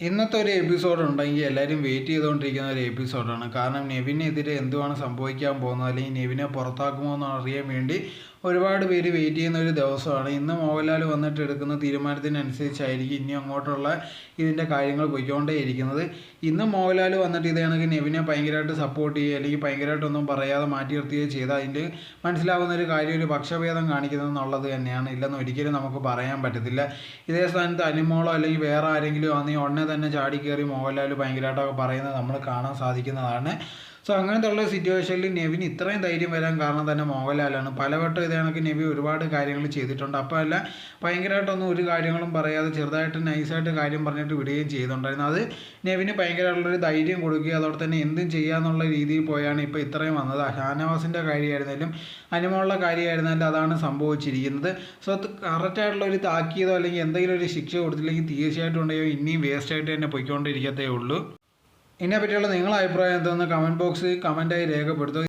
ഇന്നത്തെ ഒരു എപ്പിസോഡ് ഉണ്ടെങ്കിൽ എല്ലാവരും വെയിറ്റ് ചെയ്തുകൊണ്ടിരിക്കുന്ന ഒരു എപ്പിസോഡാണ് കാരണം നെവിനെതിരെ എന്തുവാണ് സംഭവിക്കാൻ പോകുന്നത്? അല്ലെങ്കിൽ നെവിനെ പുറത്താക്കുമോ എന്ന് അറിയാൻ വേണ്ടി ഒരുപാട് പേര് വെയിറ്റ് ചെയ്യുന്ന ഒരു ദിവസമാണ്. ഇന്ന് മോഹൻലാൽ വന്നിട്ട് എടുക്കുന്ന തീരുമാനത്തിനനുസരിച്ചായിരിക്കും ഇനി അങ്ങോട്ടുള്ള ഇതിന്റെ കാര്യങ്ങൾ പോയിക്കൊണ്ടേയിരിക്കുന്നത് ഇന്ന് മോഹൻലാൽ വന്നിട്ട് ഇത് കണക്ക് നെവിനെ ഭയങ്കരമായിട്ട് സപ്പോർട്ട് ചെയ്യുക അല്ലെങ്കിൽ ഭയങ്കരമായിട്ടൊന്നും പറയാതെ മാറ്റി നിർത്തുകയോ ചെയ്ത് അതിന്റെ മനസ്സിലാവുന്ന ഒരു കാര്യം ഒരു പക്ഷഭേദം കാണിക്കുന്നത് എന്നുള്ളത് തന്നെയാണ്. ഇല്ലെന്ന് ഒരിക്കലും നമുക്ക് പറയാൻ പറ്റത്തില്ല. ഇതേ സ്ഥാനത്ത് അനിമോളോ അല്ലെങ്കിൽ വേറെ ആരെങ്കിലും ആണെങ്കിൽ ഉടനെ തന്നെ ചാടി കയറി മോഹൻലാൽ ഭയങ്കരമായിട്ടൊക്കെ പറയുന്നത് നമ്മൾ കാണാൻ സാധിക്കുന്നതാണ്. സോ അങ്ങനത്തെ ഉള്ള സിറ്റുവേഷനിൽ നെവിന് ഇത്രയും ധൈര്യം വരാൻ കാരണം തന്നെ മോഹൻലാലാണ്. പലവട്ടം ഇത് നെവി ഒരുപാട് കാര്യങ്ങൾ ചെയ്തിട്ടുണ്ട്. അപ്പോൾ അല്ല ഭയങ്കരമായിട്ടൊന്നും ഒരു കാര്യങ്ങളും പറയാതെ ചെറുതായിട്ട് നൈസായിട്ട് കാര്യം പറഞ്ഞിട്ട് വിടുകയും ചെയ്തിട്ടുണ്ടായിരുന്നു. അത് നെവിന് ഭയങ്കരമായിട്ടുള്ളൊരു ധൈര്യം കൊടുക്കുകയും അതോടെ തന്നെ എന്തും ചെയ്യാന്നുള്ള രീതിയിൽ പോയാണ് ഇപ്പോൾ ഇത്രയും വന്നത്. ഷാനവാസിന്റെ കാര്യമായിരുന്നാലും അനുമോളുടെ കാര്യമായിരുന്നാലും അതാണ് സംഭവിച്ചിരിക്കുന്നത്. സോ കറക്റ്റായിട്ടുള്ള ഒരു താക്കീതോ അല്ലെങ്കിൽ എന്തെങ്കിലും ഒരു ശിക്ഷ കൊടുത്തില്ലെങ്കിൽ തീർച്ചയായിട്ടും ഉണ്ടെങ്കിൽ ഇനിയും വേസ്റ്റായിട്ട് തന്നെ പൊയ്ക്കൊണ്ടിരിക്കത്തേ ഉള്ളൂ. ഇതിനെ പറ്റിയുള്ള നിങ്ങളുടെ അഭിപ്രായം എന്താണെന്ന് കമന്റ് ബോക്സിൽ കമന്റായി രേഖപ്പെടുത്തുക.